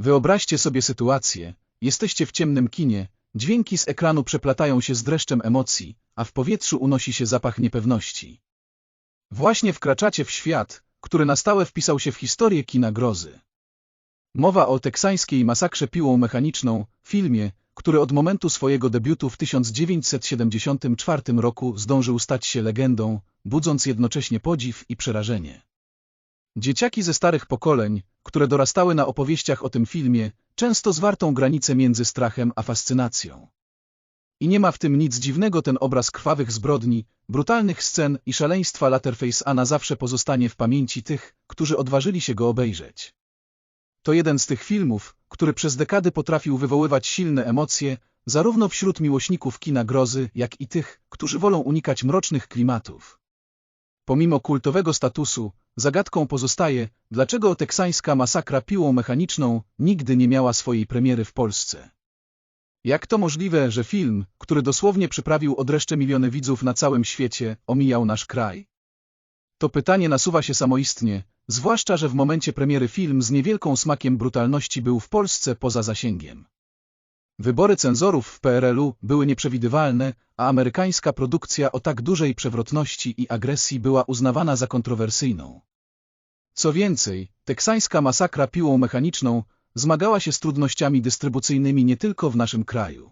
Wyobraźcie sobie sytuację, jesteście w ciemnym kinie, dźwięki z ekranu przeplatają się z dreszczem emocji, a w powietrzu unosi się zapach niepewności. Właśnie wkraczacie w świat, który na stałe wpisał się w historię kina grozy. Mowa o teksańskiej masakrze piłą mechaniczną, filmie, który od momentu swojego debiutu w 1974 roku zdążył stać się legendą, budząc jednocześnie podziw i przerażenie. Dzieciaki ze starych pokoleń, które dorastały na opowieściach o tym filmie, często zwartą granicę między strachem a fascynacją. I nie ma w tym nic dziwnego ten obraz krwawych zbrodni, brutalnych scen i szaleństwa Letterface a na zawsze pozostanie w pamięci tych, którzy odważyli się go obejrzeć. To jeden z tych filmów, który przez dekady potrafił wywoływać silne emocje, zarówno wśród miłośników kina grozy, jak i tych, którzy wolą unikać mrocznych klimatów. Pomimo kultowego statusu, zagadką pozostaje, dlaczego teksańska masakra piłą mechaniczną nigdy nie miała swojej premiery w Polsce. Jak to możliwe, że film, który dosłownie przyprawił odreszcze miliony widzów na całym świecie, omijał nasz kraj? To pytanie nasuwa się samoistnie, zwłaszcza, że w momencie premiery film z niewielką smakiem brutalności był w Polsce poza zasięgiem. Wybory cenzorów w PRL-u były nieprzewidywalne, a amerykańska produkcja o tak dużej przewrotności i agresji była uznawana za kontrowersyjną. Co więcej, teksańska masakra piłą mechaniczną zmagała się z trudnościami dystrybucyjnymi nie tylko w naszym kraju.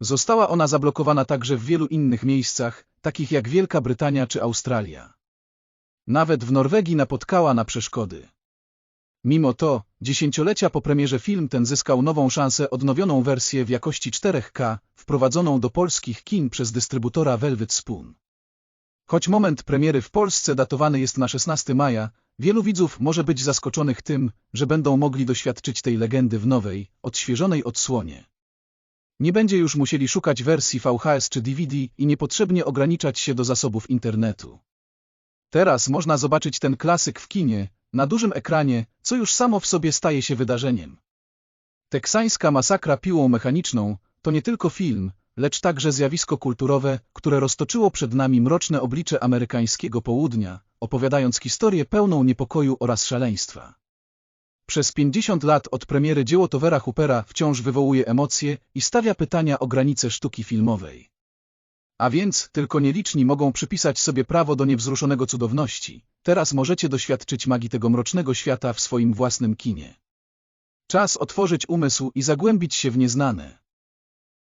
Została ona zablokowana także w wielu innych miejscach, takich jak Wielka Brytania czy Australia. Nawet w Norwegii napotkała na przeszkody. Mimo to, dziesięciolecia po premierze film ten zyskał nową szansę odnowioną wersję w jakości 4K, wprowadzoną do polskich kin przez dystrybutora Velvet Spoon. Choć moment premiery w Polsce datowany jest na 16 maja, wielu widzów może być zaskoczonych tym, że będą mogli doświadczyć tej legendy w nowej, odświeżonej odsłonie. Nie będzie już musieli szukać wersji VHS czy DVD i niepotrzebnie ograniczać się do zasobów internetu. Teraz można zobaczyć ten klasyk w kinie, na dużym ekranie, co już samo w sobie staje się wydarzeniem. Teksańska masakra piłą mechaniczną to nie tylko film, lecz także zjawisko kulturowe, które roztoczyło przed nami mroczne oblicze amerykańskiego południa, opowiadając historię pełną niepokoju oraz szaleństwa. Przez 50 lat od premiery dzieło Tovera Hoopera wciąż wywołuje emocje i stawia pytania o granice sztuki filmowej. A więc tylko nieliczni mogą przypisać sobie prawo do niewzruszonego cudowności. Teraz możecie doświadczyć magii tego mrocznego świata w swoim własnym kinie. Czas otworzyć umysł i zagłębić się w nieznane.